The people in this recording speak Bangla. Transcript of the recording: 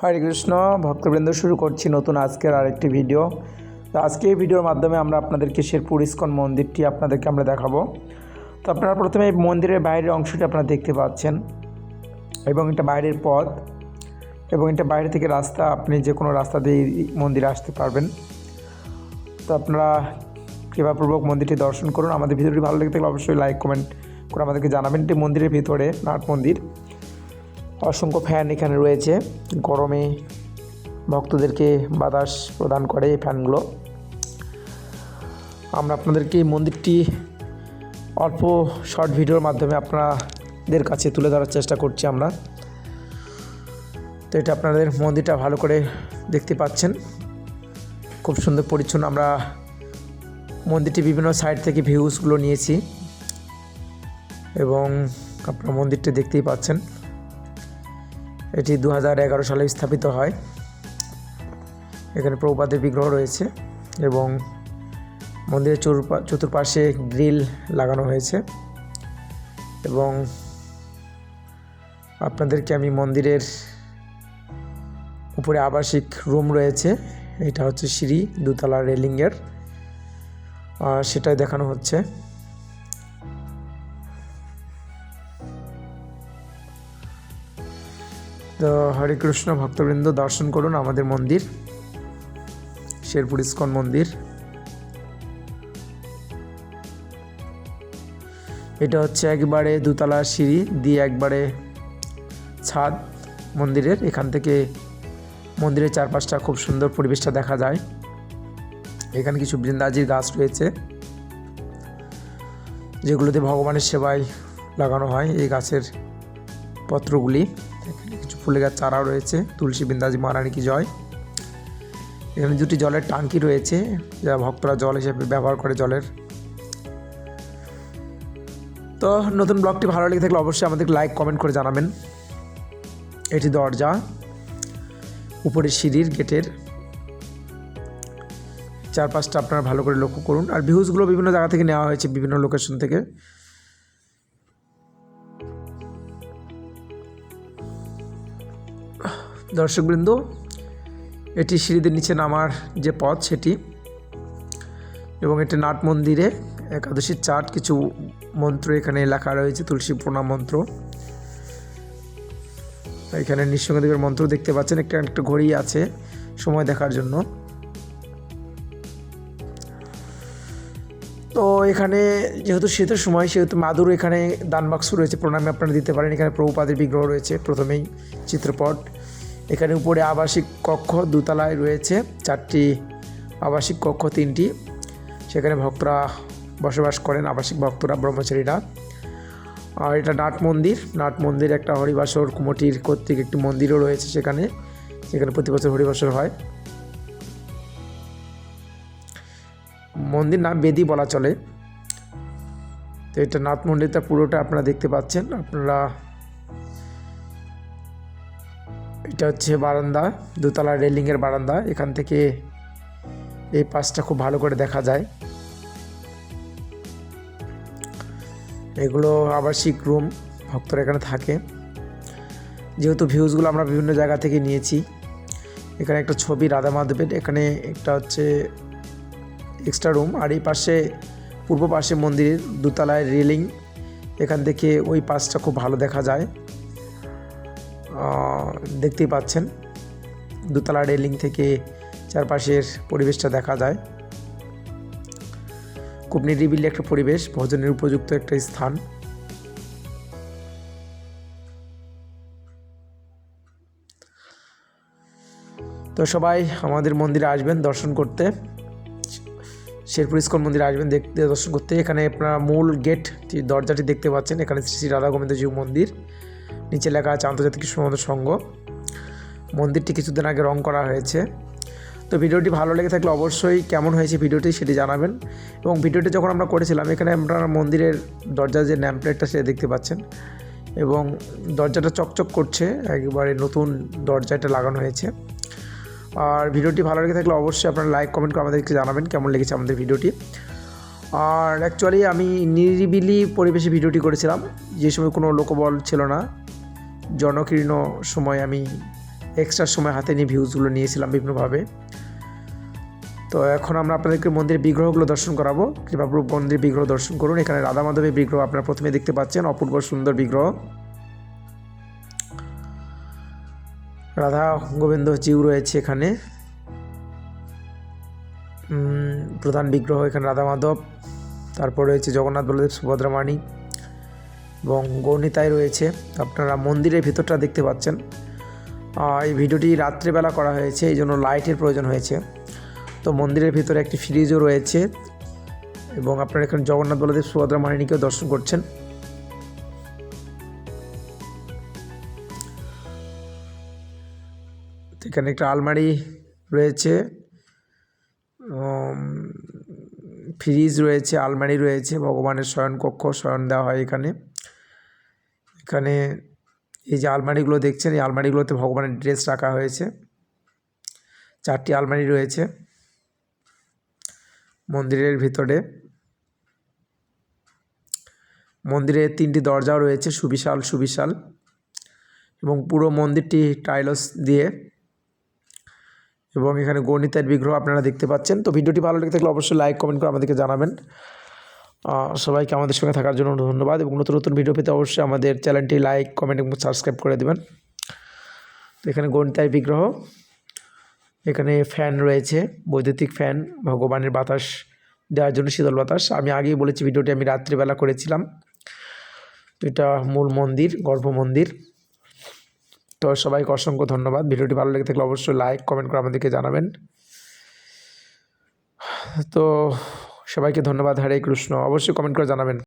হরে কৃষ্ণ, ভক্তবৃন্দ শুরু করছি নতুন আজকের আরেকটি ভিডিও তো আজকে এই ভিডিওর মাধ্যমে আমরা আপনাদেরকে শেরপুর ইস্কন মন্দিরটি আপনাদেরকে আমরা দেখাবো। তো আপনারা প্রথমে এই মন্দিরের বাইরের অংশটি আপনারা দেখতে পাচ্ছেন। এবং এটা বাইরের পথ। এবং এটা বাইরে থেকে রাস্তা, আপনি যে কোনো রাস্তা দিয়ে মন্দিরে আসতে পারবেন। তো আপনারা কৃপাপূর্বক মন্দিরটি দর্শন করুন। আমাদের ভিডিওটি ভালো লেগে থাকলে অবশ্যই লাইক কমেন্ট করে আমাদেরকে জানাবেন। এটি মন্দিরের ভিতরে নাট মন্দির। অসংখ্য ফ্যান এখানে রয়েছে। গরমে ভক্তদেরকে বাতাস প্রদান করে এই ফ্যানগুলো আমরা আপনাদেরকে এই মন্দিরটি অল্প শর্ট ভিডিওর মাধ্যমে আপনাদের কাছে তুলে ধরার চেষ্টা করছি আমরা। তো এটা আপনাদের মন্দিরটা ভালো করে দেখতে পাচ্ছেন। খুব সুন্দর পরিচ্ছন্ন আমরা মন্দিরটি বিভিন্ন সাইড থেকে ভিউজগুলো নিয়েছি। এবং আপনার মন্দিরটি দেখতেই পাচ্ছেন। এটি দু সালে স্থাপিত হয়। এখানে প্রভুপাদের বিগ্রহ রয়েছে এবং মন্দিরের চতুর্পা- চতুর্পাশে গ্রিল লাগানো হয়েছে এবং আপনাদেরকে আমি মন্দিরের উপরে আবাসিক রুম রয়েছে। এটা হচ্ছে সিঁড়ি, দুতলা রেলিংয়ের। সেটাই দেখানো হচ্ছে। তো হরে কৃষ্ণ, ভক্তবৃন্দ, দর্শন করুন আমাদের মন্দির, শেরপুর ইস্কন মন্দির। এটা হচ্ছে একবারে দুতলা সিঁড়ি দিয়ে একবারে ছাদ মন্দিরের। এখান থেকে মন্দিরের চারপাশটা খুব সুন্দর পরিবেশটা দেখা যায়। এখানে কিছু বৃন্দাজির গাছ রয়েছে, যেগুলোতে ভগবানের সেবায় লাগানো হয় এই গাছের পত্রগুলি। ফুলের গাছ চারাও রয়েছে, তুলসী বৃন্দাজি মহারানী কি জয়। এখানে দুটি জলের টাঙ্কি রয়েছে, যা ভক্তরা জল হিসেবে ব্যবহার করে জলের। তো নতুন ব্লগটি ভালো লেগে থাকলে অবশ্যই আমাদের লাইক কমেন্ট করে জানাবেন। এটি দরজা, উপরে সিঁড়ির গেটের। চারপাশটা আপনারা ভালো করে লক্ষ্য করুন। আর ভিউজগুলো বিভিন্ন জায়গা থেকে নেওয়া হয়েছে বিভিন্ন লোকেশন থেকে। দর্শকবৃন্দ, এটি সিঁড়িদের নিচে নামার যে পথ সেটি এবং এটি নাট মন্দিরে একাদশীর চাট, কিছু মন্ত্র এখানে লেখা রয়েছে, তুলসী প্রণাম মন্ত্র। এখানে নৃসিংহদেবের মন্ত্র দেখতে পাচ্ছেন, একটা একটা ঘড়ি আছে সময় দেখার জন্য। তো এখানে যেহেতু শীতের সময়, সেহেতু মাদুর এখানে দান বাক্স রয়েছে, প্রণামে আপনারা দিতে পারেন। এখানে প্রভুপাদের বিগ্রহ রয়েছে, প্রথমেই চিত্রপট। এখানে উপরে আবাসিক কক্ষ দুতলায় রয়েছে, চারটি আবাসিক কক্ষ, তিনটি। সেখানে ভক্তরা বসবাস করেন, আবাসিক ভক্তরা, ব্রহ্মচারীরা। আর এটা নাট মন্দির। নাট মন্দির একটা হরিবাসর কুমটির কর্তৃক একটি মন্দিরও রয়েছে সেখানে। সেখানে প্রতি বছর হরিবাসর হয়। মন্দির নাম বেদি বলা চলে। তো এটা নাথ মন্দিরটা পুরোটা আপনারা দেখতে পাচ্ছেন। আপনারা এটা হচ্ছে বারান্দা, দোতলা রেলিংয়ের বারান্দা। এখান থেকে এই পাশটা খুব ভালো করে দেখা যায়। এগুলো আবাসিক রুম, ভক্তরা এখানে থাকে। যেহেতু ভিউজগুলো আমরা বিভিন্ন জায়গা থেকে নিয়েছি, এখানে একটা ছবি রাধা মাধবের, এখানে একটা হচ্ছে এক্সট্রা রুম আর এই পাশে, পূর্ব পাশে মন্দিরের দুতলায় রেলিং। এখান থেকে ওই পাশটা খুব ভালো দেখা যায়। দেখতেই পাচ্ছেন। দুতলা রেলিং থেকে চারপাশের পরিবেশটা দেখা যায়। খুব নিরিবিলি একটা পরিবেশ, ভোজনের উপযুক্ত একটা স্থান। তো সবাই আমাদের মন্দিরে আসবেন দর্শন করতে। শেরপুর ইস্কন মন্দিরে আসবেন দেখতে দর্শন করতে। এখানে আপনারা মূল গেট, দরজাটি দেখতে পাচ্ছেন। এখানে শ্রী রাধা গোবিন্দ মন্দির। নিচে লেখা আছে আন্তর্জাতিক কৃষ্ণবন্ধু সংঘ মন্দিরটি কিছুদিন আগে রং করা হয়েছে। তো ভিডিওটি ভালো লেগে থাকলে অবশ্যই কেমন হয়েছে ভিডিওটি সেটি জানাবেন এবং ভিডিওটি যখন আমরা করেছিলাম, এখানে আমরা মন্দিরের দরজার যে ন্যাম প্লেটটা সেটা দেখতে পাচ্ছেন এবং দরজাটা চকচক করছে, একেবারে নতুন দরজাটা লাগানো হয়েছে। আর ভিডিওটি ভালো লেগে থাকলে অবশ্যই আপনারা লাইক কমেন্ট করে আমাদেরকে জানাবেন কেমন লেগেছে আমাদের ভিডিওটি। আর অ্যাকচুয়ালি আমি নিরিবিলি পরিবেশে ভিডিওটি করেছিলাম, যে সময় কোনো লোকবল ছিল না জনকীর্ণ সময় আমি এক্সট্রা সময় হাতে নিয়ে ভিউজগুলো নিয়েছিলাম বিভিন্নভাবে। তো এখন আমরা আপনাদেরকে মন্দিরের বিগ্রহগুলো দর্শন করাবো কৃপাপ্রভু মন্দির বিগ্রহ দর্শন করুন। এখানে রাধা মাধবের বিগ্রহ আপনারা প্রথমে দেখতে পাচ্ছেন, অপূর্ব সুন্দর বিগ্রহ। রাধা গোবিন্দ জিউ রয়েছে এখানে। প্রধান বিগ্রহ এখানে রাধা মাধব। তারপর রয়েছে জগন্নাথ বলদেব, সুভদ্রা মাণি। এবং গৌনিতায় রয়েছে। আপনারা মন্দিরের ভিতরটা দেখতে পাচ্ছেন। এই ভিডিওটি রাত্রেবেলা করা হয়েছে, এই জন্য লাইটের প্রয়োজন হয়েছে। তো মন্দিরের ভিতরে একটি ফ্রিজও রয়েছে এবং আপনারা এখানে জগন্নাথ বলদেব সুভদ্রা মাণিনীকেও দর্শন করছেন। এখানে একটা আলমারি রয়েছে ফ্রিজ রয়েছে, আলমারি রয়েছে, ভগবানের শয়ন কক্ষ শয়ন দেওয়া হয় এখানে। এখানে এই যে আলমারিগুলো দেখছেন, এই আলমারিগুলোতে ভগবানের ড্রেস রাখা হয়েছে। চারটি আলমারি রয়েছে মন্দিরের ভিতরে। মন্দিরে তিনটি দরজাও রয়েছে, সুবিশাল সুবিশাল। এবং পুরো মন্দিরটি টাইলস দিয়ে। এবং এখানে গণিতের বিগ্রহ আপনারা দেখতে পাচ্ছেন। তো ভিডিওটি ভালো লেগে থাকলে অবশ্যই লাইক, কমেন্ট করে আমাদেরকে জানাবেন। সবাইকে আমাদের সঙ্গে থাকার জন্য ধন্যবাদ এবং নতুন নতুন ভিডিও পেতে অবশ্যই আমাদের চ্যানেলটি লাইক কমেন্ট এবং সাবস্ক্রাইব করে দেবেন। তো এখানে গণিতায় বিগ্রহ। এখানে ফ্যান রয়েছে, বৈদ্যুতিক ফ্যান ভগবানের বাতাস দেওয়ার জন্য শীতল বাতাস। আমি আগেই বলেছি ভিডিওটি আমি রাত্রিবেলা করেছিলাম। তো এটা মূল মন্দির, গর্ভ মন্দির। তো সবাইকে অসংখ্য ধন্যবাদ। ভিডিওটি ভালো লেগে থাকলে অবশ্যই লাইক কমেন্ট করে আমাদেরকে জানাবেন। তো সবাইকে ধন্যবাদ হরে কৃষ্ণ। অবশ্যই কমেন্ট করে জানাবেন।